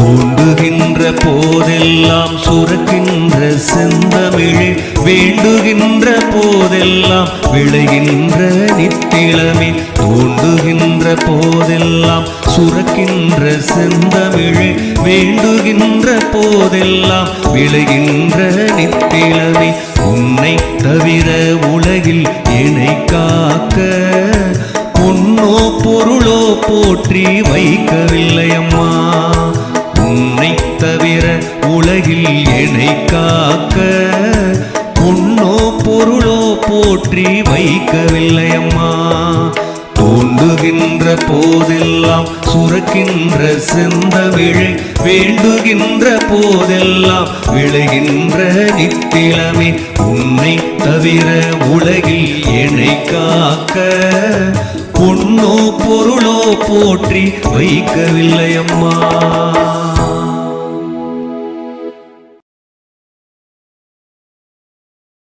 தூண்டுகின்ற போதெல்லாம் சுரக்கின்ற செந்தமிழே வேண்டுகின்ற போதெல்லாம் விளைகின்ற நித்திலமே. தூண்டுகின்ற போதெல்லாம் சுரக்கின்ற செந்தமிழே வேண்டுகின்ற போதெல்லாம் விளைகின்ற நித்திலமே. உன்னை தவிர உலகில் என்னை காக்க பொன்னோ பொருளோ போற்றி வைக்கவில்லை அம்மா உலகில் என்னை காக்க பொன்னோ பொருளோ போற்றி வைக்கவில்லை அம்மா தோன்றுகின்ற போதெல்லாம் சுரக்கின்ற செந்தமிழை வேண்டுகின்ற போதெல்லாம் விளைகின்ற நித்திலமே உன்னை தவிர உலகில் என்னை காக்க பொன்னோ பொருளோ போற்றி வைக்கவில்லை அம்மா